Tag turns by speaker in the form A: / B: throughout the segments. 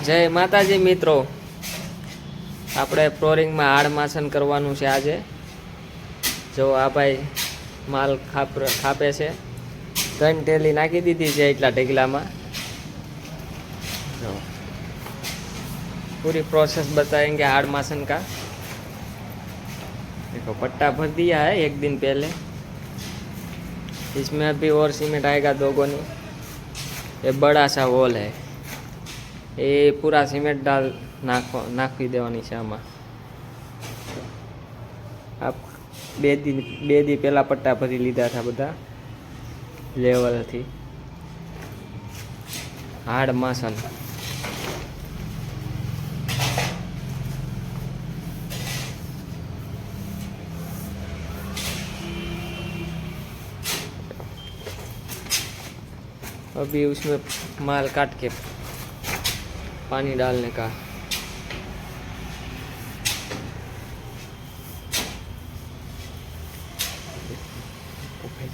A: જય માતાજી મિત્રો આપણે ફ્લોરિંગમાં હાડ માસન કરવાનું છે આજે જો આ ભાઈ માલ ખાપ ખાપે છે ત્રણ ટેલી નાખી દીધી છે એટલા ઢગલામાં જો पूरी प्रोसेस बताएंगे हार्ड मासन का देखो पट्टा भर दिया है एक दिन पहले इसमें अभी और सीमेंट आएगा दो गोनी ये बड़ा सा वॉल है એ પૂરા સિમેન્ટ ડાલ નાખવા નાખી દેવાની છે આમાં આ બે દિન બે દી પહેલાં પટ્ટા ભરી લીધા હતા બધા લેવલથી હાડ માસન अभी उसमें माल काट के पानी डालने का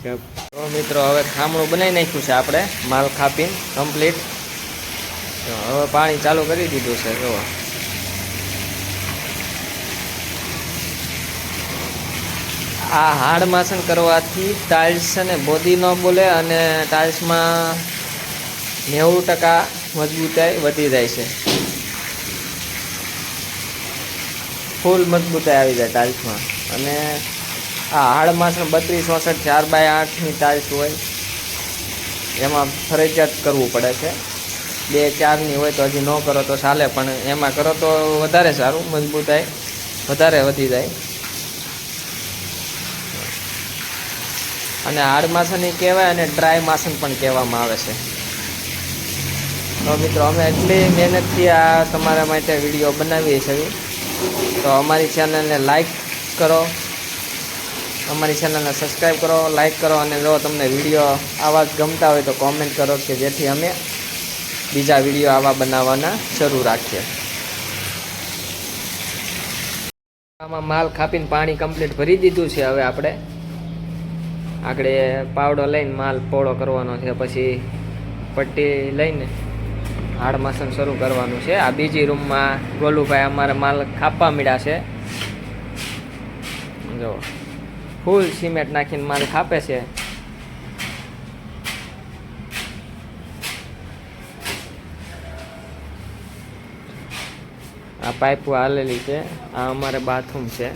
A: તો મિત્રો હવે ખામણું બનાવી નાખ્યું છે આપણે માલ ખાપીને કમ્પ્લીટ હવે પાણી ચાલુ કરી દીધું છે જો આ હાડ માસન કરવાથી ટાઇલ્સ અને બોદી ન બોલે અને ટાઇલ્સમાં નેવું ટકા મજબૂતાઈ વધી જાય છે. ફૂલ મજબૂતાઈ આવી જાય ટાઇલ્સમાં અને આ હાડ માસણ બત્રીસ, ચોસઠ ચાર બાય આઠની ટાઇલ્સ હોય, એમાં ફરજિયાત કરવું પડે છે. બે, ચારની હોય તો હજી ન કરો તો ચાલે, પણ એમાં કરો તો વધારે સારું, મજબૂતાઈ વધારે વધી જાય. અને હાડ માસન કહેવાય અને ડ્રાય માસન પણ કહેવામાં આવે છે. તો મિત્રો, અમે એટલી મહેનતથી આ તમારા માટે વીડિયો બનાવીએ છીએ. તો અમારી ચેનલને લાઈક કરો. અમારી ચેનલને સબસ્ક્રાઈબ કરો લાઈક કરો અને જો તમને વીડિયો આવા ગમતા હોય તો કોમેન્ટ કરો કે જેથી અમે બીજા વીડિયો આવા બનાવવાના શરૂ રાખીએ. આમાં માલ ખાપીને પાણી કમ્પ્લીટ ભરી દીધું છે હવે આપણે. આગળ પાવડો લઈને માલ પોળો કરવાનો છે, પછી પટ્ટી લઈને હાડ માસન શરૂ કરવાનું છે. આ બીજી રૂમમાં ગોલુભાઈ અમારે માલ ખાપવા મળ્યા છે. જો, ફૂલ સિમેન્ટ નાખીને માલ ખાપે છે. આ પાઇપ હાલેલી છે. આ અમારે બાથરૂમ છે.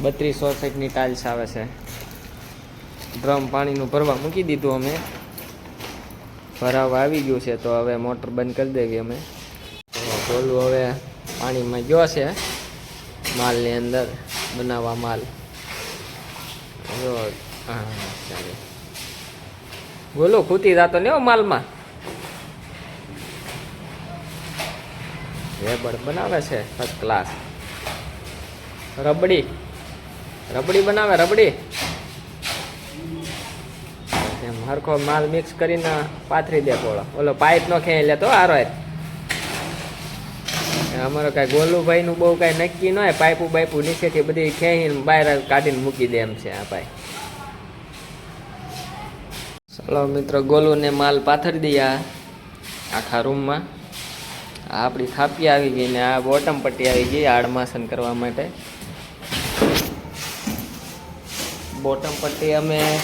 A: બત્રીસ ચોસઠની ટાઇલ્સ આવે છે. ડ્રમ પાણીનું ભરવા મૂકી દીધું અમે. ભરાવા આવી ગયું છે તો હવે મોટર બંધ કરી દેવી અમે. ગોલું હવે પાણીમાં ગયો છે માલની અંદર, બનાવવા માલ. જો ખૂતી જતો ને માલમાં. રેબડ બનાવે છે ફર્સ્ટ ક્લાસ રબડી. રબડી બનાવે, રબડી એમ હરખો માલ મિક્સ કરીને પાથરી દે પોળો ઓલો પાઇપ નો ખેંચી લેતો આરો અમારો કાંઈ ગોલુભાઈનું બહુ કાંઈ નક્કી ન હોય પાઇપું બાઇપુ નીચેથી બધી ખેંચીને બહાર કાઢીને મૂકી દે એમ છે આ ભાઈ ચલો મિત્રો, ગોલુને માલ પાથરી દઈએ આખા રૂમમાં આપણી ખાપી આવી ગઈ ને આ બોટમ પટ્ટી આવી ગઈ આડમાસન કરવા માટે. બોટમ પટ્ટી અમે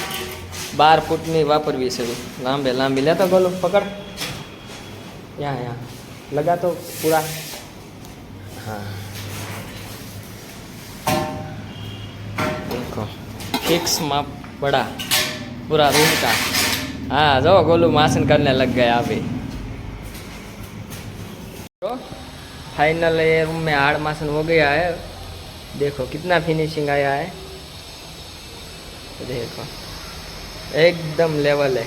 A: બાર ફૂટની વાપરવી છે લાંબે લાંબી લેતો ગોલું પકડ યા યા લગા તો પૂરા हाँ देखो फिक्स माप बड़ा पूरा रूम का हाँ जो गोलू मासन करने लग गया अभी तो फाइनल ये रूम में आड़ मासन हो गया है देखो कितना फिनिशिंग आया है देखो એકદમ લેવલે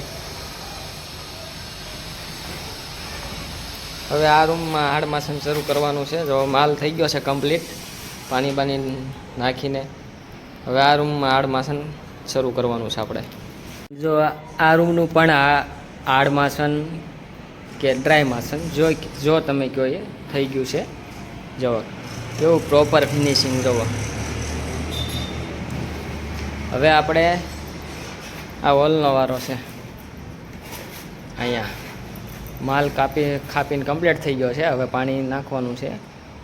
A: હવે આ રૂમમાં આડમાસન શરૂ કરવાનું છે. જો માલ થઈ ગયો છે કમ્પ્લીટ પાણી બાણી નાખીને. હવે આ રૂમમાં આડમાસન શરૂ કરવાનું છે આપણે. જો આ રૂમનું પણ આ આડમાસન કે ડ્રાય માસન જો જો તમે કહો એ થઈ ગયું છે. જુઓ કેવું પ્રોપર ફિનિશિંગ જુઓ હવે આપણે આ હોલનો વારો છે. અહીંયા માલ કાપી ખાપીને કમ્પ્લીટ થઈ ગયો છે. હવે પાણી નાખવાનું છે.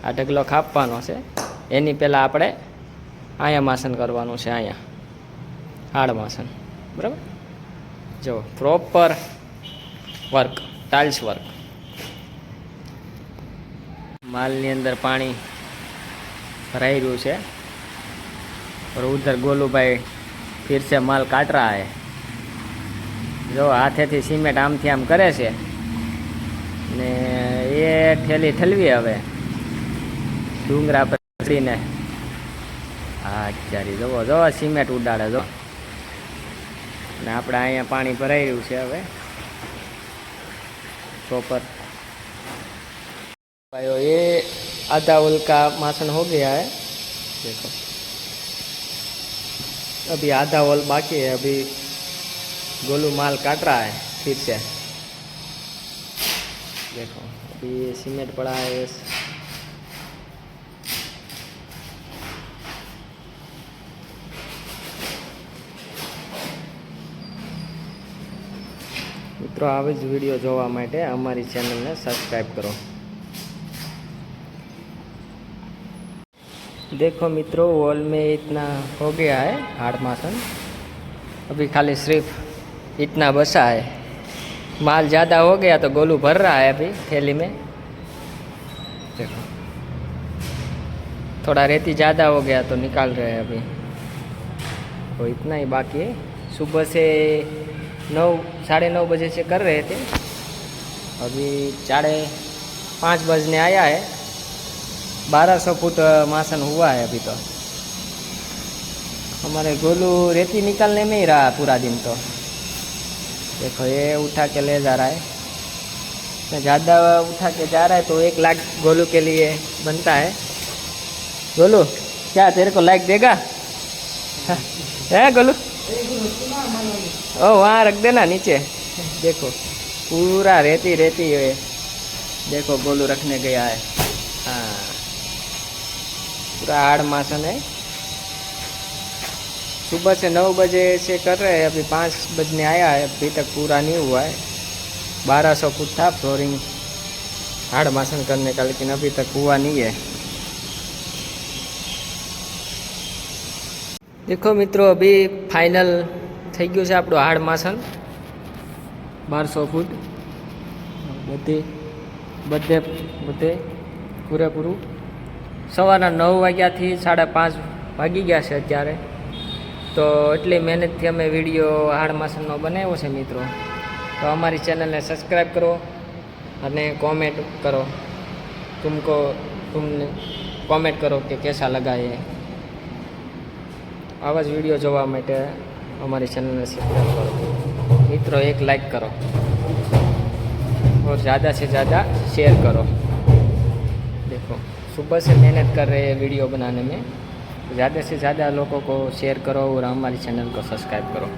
A: આ ઢગલો ખાપવાનો છે. એની પહેલાં આપણે અહીંયા માસન કરવાનું છે, અહીંયા. હાડ માસન બરાબર? જો પ્રોપર વર્ક ટાઇલ્સ વર્ક માલની અંદર પાણી ભરાઈ રહ્યું છે. ઉધર ગોલુભાઈ ફિરસે માલ કાટ રહા હે. જો હાથેથી સિમેન્ટ આમથી આમ કરે છે ને એ ઠેલી ઠલવી હવે ડુંગરા પર ચડીને હા ચારી જુઓ જો સિમેન્ટ ઉડાડે જો ને આપણે અહીંયા પાણી ભરાઈ રહ્યું છે હવે પ્રોપર भाइयों ये आधा उल का मासन हो गया है देखो अभी आधा ओल बाकी है अभी गोलू माल काट रहा है फिर से देखो अभी ये सीमेंट पड़ा है ये મિત્રો આવી જ વિડીયો જોવા માટે અમારી ચેનલને સબસ્ક્રાઈબ કરો देखो मित्रों वॉल में इतना हो गया है हार्ड मासन अभी खाली सिर्फ इतना बचा है माल ज़्यादा हो गया तो गोलू भर रहा है अभी थैली में देखो थोड़ा रेती ज़्यादा हो गया तो निकाल रहे हैं अभी तो इतना ही बाकी है सुबह से नौ साढ़े नौ बजे से कर रहे थे अभी साढ़े पाँच बजने आया है बारह सौ फुट अ, मासन हुआ है अभी तो हमारे गोलू रेती निकालने में ही रहा पूरा दिन तो देखो ये उठा के ले जा रहा है। तो ज़्यादा उठा के जा रहा है तो एक लाख गोलू के लिए बनता है। गोलू क्या तेरे को लाइक देगा? हाँ, है गोलू? ओ वहाँ रख देना नीचे। देखो पूरा रेती रेती है। देखो गोलू रखने गया है। हाँ। पूरा आड़ मासन है। सुबह से नौ बजे से कर रहे हैं अभी पाँच बजने आया है अभी तक पूरा नहीं हुआ है बारह सौ फुट था फ्लोरिंग हार्ड मासन करने का लेकिन अभी तक हुआ नहीं है દેખો મિત્રો અભી ફાઇનલ થઈ ગયું છે આપણું હાર્ડ માસન બારસો ફૂટ બધે બધે બધે પૂરેપૂરું સવારના નવ વાગ્યાથી સાડા પાંચ વાગી ગયા છે અત્યારે તો એટલી મહેનતથી અમે વિડીયો હાડ માસનનો બનાવ્યો છે મિત્રો તો અમારી ચેનલને સબસ્ક્રાઈબ કરો અને કોમેન્ટ કરો તુમકો તુમને કોમેન્ટ કરો કે કેસા લગા ये આવા જ વિડીયો જોવા માટે અમારી ચેનલને સબસ્ક્રાઈબ કરો મિત્રો એક લાઈક કરો और ज़्यादा से ज़्यादा शेयर करो देखो सुबह से मेहनत कर रहे हैं वीडियो बनाने में ज़्यादा से ज़्यादा लोगों को शेयर करो और हमारी चैनल को सब्सक्राइब करो